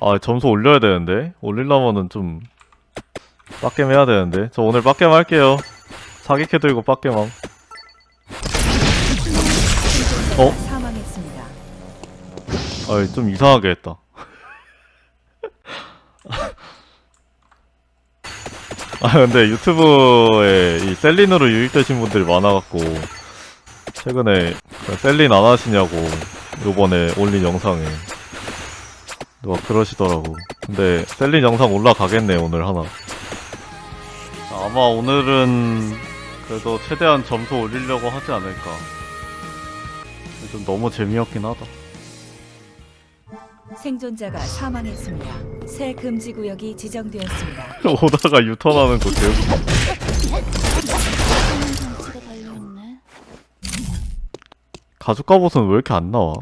아 점수 올려야 되는데? 올리려면은 좀 빡겜 해야 되는데? 저 오늘 빡겜 할게요. 사기캐 들고 빡겜함. 어? 사망했습니다. 아좀 이상하게 했다. 아 근데 유튜브에 이 셀린으로 유입되신 분들이 많아갖고 최근에 그 셀린 안 하시냐고 요번에 올린 영상에 누가 그러시더라고 근데 셀린 영상 올라가겠네 오늘 하나 아마 오늘은 그래도 최대한 점수 올리려고 하지 않을까 좀 너무 재미없긴 하다 생존자가 사망했습니다. 새 금지 구역이 지정되었습니다. 오다가 유턴하는 거 장치가 달려있네. 가죽 갑옷은 왜 이렇게 안 나와?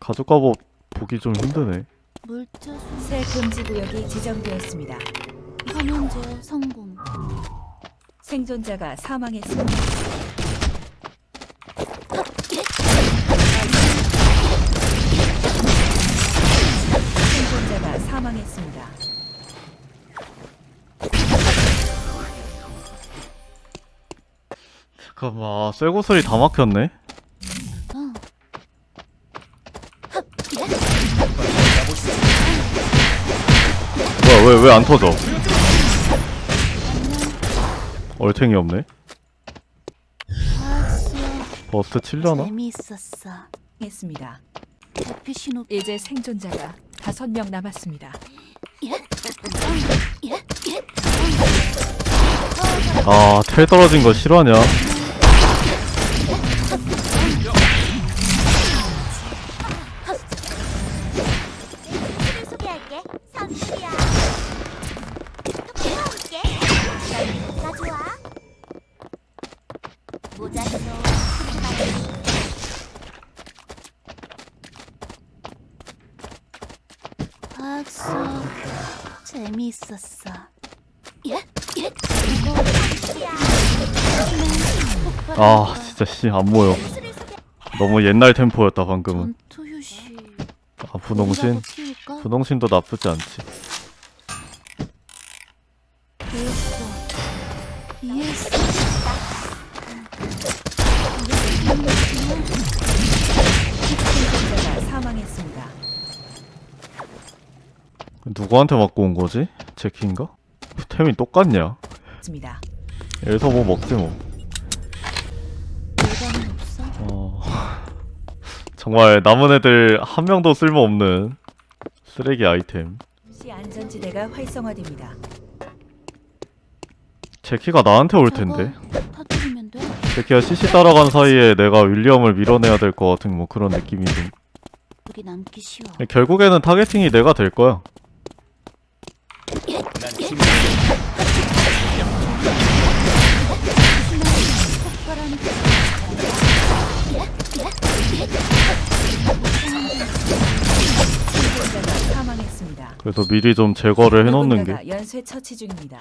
가죽 갑옷 보기 좀 힘드네 물자수 새 금지 구역이 지정되었습니다. 화면제 성공. 생존자가 사망했습니다. 생존자가 사망했습니다. 잠깐만 쇠고슬이 다 막혔네 어. 뭐야 왜 왜 안 터져 얼탱이 없네 버스트 칠려나? 재미있었어. 했습니다. 대피 신호 이제 생존자가 다섯 명 남았습니다. 아 텔 떨어진 거 싫어하냐? 과학 수업 재미있었어. 아 진짜 씨안 모여 너무 옛날 템포였다 방금은 전투 휴식. 아 분홍신 뭐라도 피울까? 분홍신도 나쁘지 않지 배웠어. 이해했어. 사망했습니다. 누구한테 맞고 온 거지? 제키인가? 템이 똑같냐? 있습니다. 여기서 뭐 먹지 뭐 없어? 어... 정말 남은 애들 한 명도 쓸모없는 쓰레기 아이템 시 안전지대가 활성화됩니다. 제키가 나한테 올 텐데 저거 터뜨리면 돼? 제키가 CC 따라간 사이에 내가 윌리엄을 밀어내야 될 것 같은 뭐 그런 느낌이 좀 우리 남기 쉬워. 결국에는 타겟팅이 내가 될 거야 사망했습니다. 그래서 미리 좀 제거를 해놓는 게 누군가가 연쇄 처치 중입니다.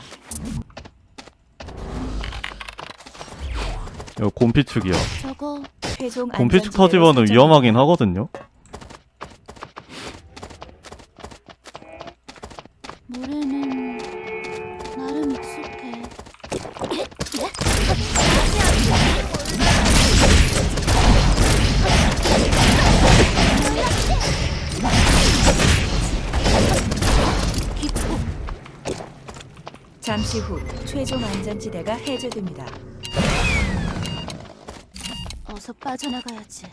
이거 곰피축이야 저거 최종 곰피축 터지면은. 위험하긴 하거든요 노래는 잠시 후 최종 안전지대가 해제됩니다. 어서 빠져나가야지.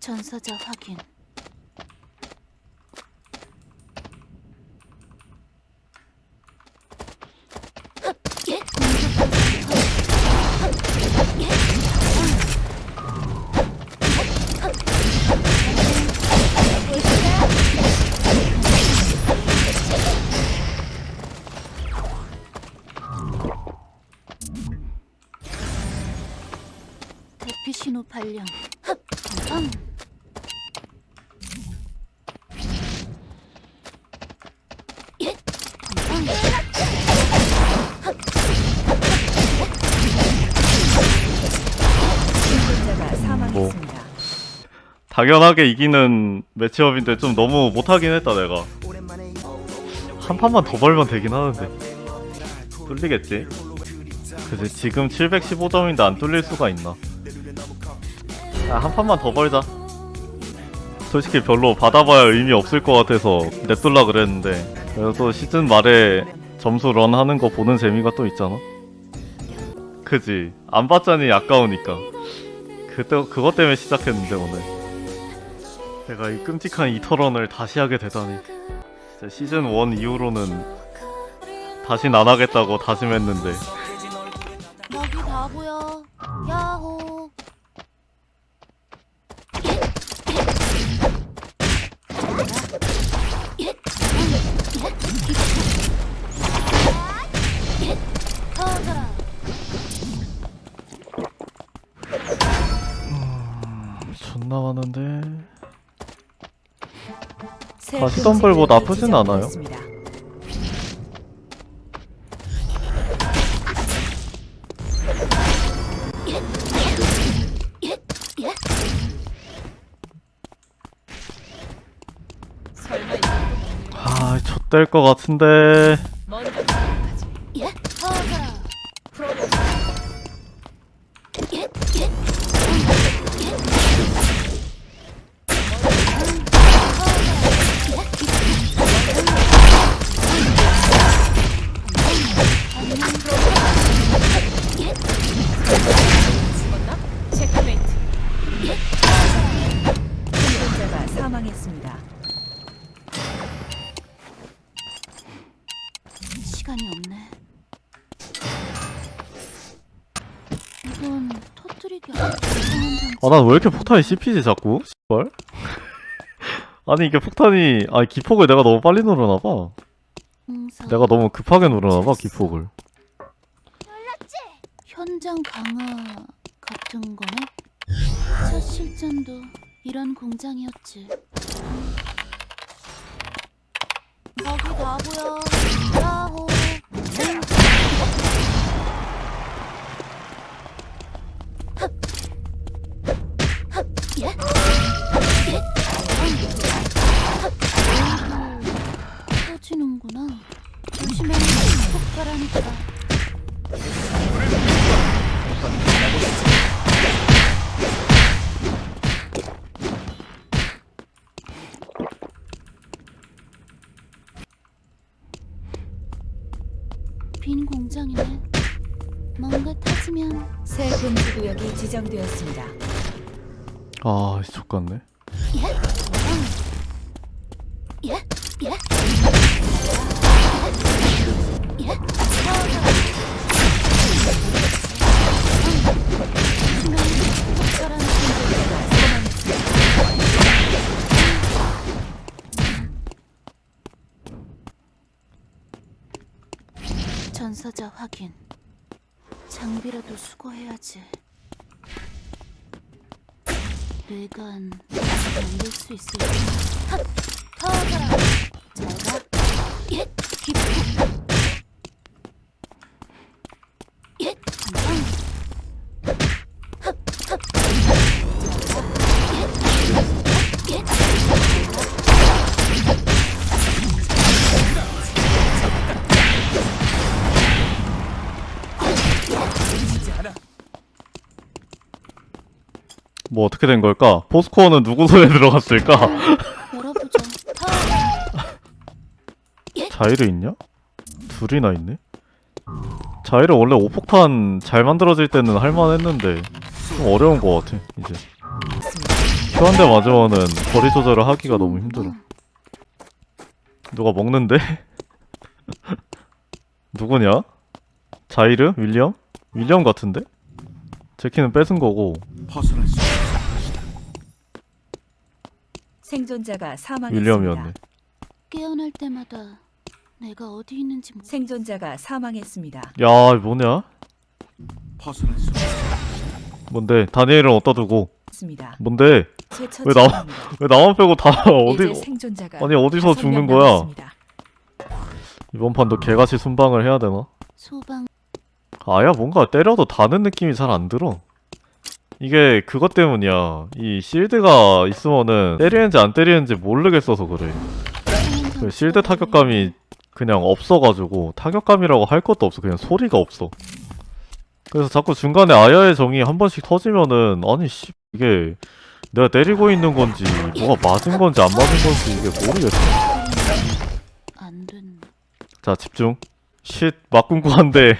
전사자 확인. 대피 신호 발령. 음. 생존자가 사망했습니다. 당연하게 이기는 매치업인데 좀 너무 못하긴 했다 내가. 한 판만 더 벌면 되긴 하는데. 뚫리겠지? 그지? 지금 715점인데 안 뚫릴 수가 있나? 아, 한 판만 더 벌자. 솔직히 별로 받아봐야 의미 없을 것 같아서 냅둘라 그랬는데. 그래도 시즌 말에 점수 런 하는 거 보는 재미가 또 있잖아. 그지? 안 받자니 아까우니까. 그때 그것 때문에 시작했는데 오늘 내가 이 끔찍한 이터런을 다시 하게 되다니 진짜 시즌 1 이후로는 다신 안 하겠다고 다짐했는데 먹이 다 보여. 야호. 터져라. 존나 많은데 뭐 구역이 나쁘진 않아요. 아 좆될 것 같은데 체크메이트. 생존자가 사망했습니다. 시간이 없네. 이건 터뜨리기 어려운 장치. 아 난 왜 이렇게 폭탄이 씹히지 자꾸 씨발 아니 이게 폭탄이 아 기폭을 내가 너무 빨리 누르나봐 응사. 내가 너무 급하게 누르나봐 기폭을 현장 강화 같은 거네. 첫 실전도 이런 공장이었지. 거기 다 보여. 야호. 합. 합. 예. 예. 합. 터지는구나. 조심해. 폭발하니까. 빈 공장이네. 뭔가 터지면 새 금지 구역이 지정되었습니다. 아 족같네 예? 예? 예? 예? 터져라. 조심해. 폭발하는 전사자 확인. 장비라도 수거해야지. 뇌관 만들 수 있을까? 핫! 터져라! 잘 가. 예! 기포! 예! 한방! 핫! 핫! 잘 가. 예! 예! 뭐 어떻게 된 걸까 포스코어는 누구 손에 들어갔을까. 터져라! 자이르 있냐 둘이나 있네 자이르 원래 오폭탄 잘 만들어질 때는 할만했는데 좀 어려운 것 같아 이제 큐한대 맞으면은 거리 조절을 하기가 너무 힘들어 누가 먹는데? 누구냐? 자이르? 윌리엄? 윌리엄 같은데? 제키는 뺏은 거고 생존자가 사망했습니다. 윌리엄이었네 깨어날 때마다 내가 어디 있는지 모르. 생존자가 사망했습니다. 야 뭐냐? 벗어날 수 없어. 뭔데? 다니엘은 어디다 두고 습니다. 뭔데? 왜 나와- 왜 나만 빼고 다 이제 어디 생존자가 아니 어디서 다섯 죽는 명 거야? 남았습니다. 이번 판도 개같이 순방을 해야 되나? 소방 아야 뭔가 때려도 다는 느낌이 잘 안 들어 이게 그것 때문이야. 이 실드가 있으면은 때리는지 안 때리는지 모르겠어서 그래. 그 실드 타격감이 그냥 없어가지고 타격감이라고 할 것도 없어. 그냥 소리가 없어. 그래서 자꾸 중간에 아야의 정이 한 번씩 터지면은 아니 씨 이게 내가 때리고 있는 건지 뭐가 맞은 건지 안 맞은 건지 이게 모르겠어. 자 집중. 쉿 막궁구한데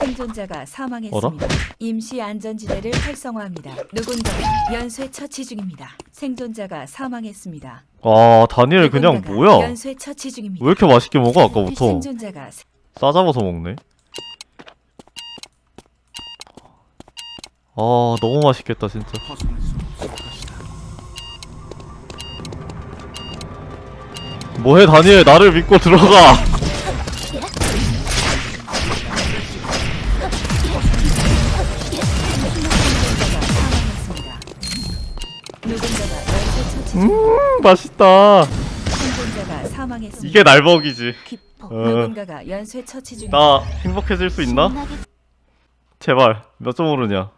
생존자가 사망했습니다. 임시 안전지대를 활성화합니다. 누군가가 연쇄 처치 중입니다. 생존자가 사망했습니다. 아 다니엘 그냥 누군가가 뭐야? 연쇄 처치 중입니다. 왜 이렇게 맛있게 먹어 아까부터? 생존자가 사- 싸잡아서 먹네. 아 너무 맛있겠다 진짜. 벗어날 수 없을 것이다. 뭐해 다니엘 나를 믿고 들어가. 음 맛있다. 생존자가 사망했습니다. 이게 날먹이지. 기뻐. 어, 누군가가 연쇄 처치 중입니다. 나 행복해질 수 있나? 신나게 제발 몇 점 오르냐?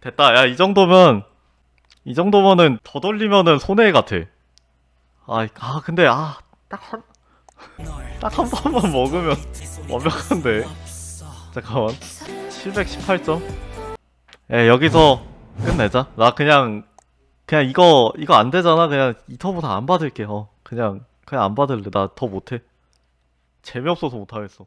됐다. 야 이 정도면 이 정도면은 더 돌리면은 손해 같아. 아, 아 근데 아딱한 딱한 번만 먹으면 완벽한데. 잠깐만. 718점. 에 여기서 끝내자. 나 그냥 그냥 이거 이거 안 되잖아. 그냥 이 터보 다 안 받을게. 어. 그냥 그냥 안 받을래. 나 더 못해. 재미없어서 못하겠어.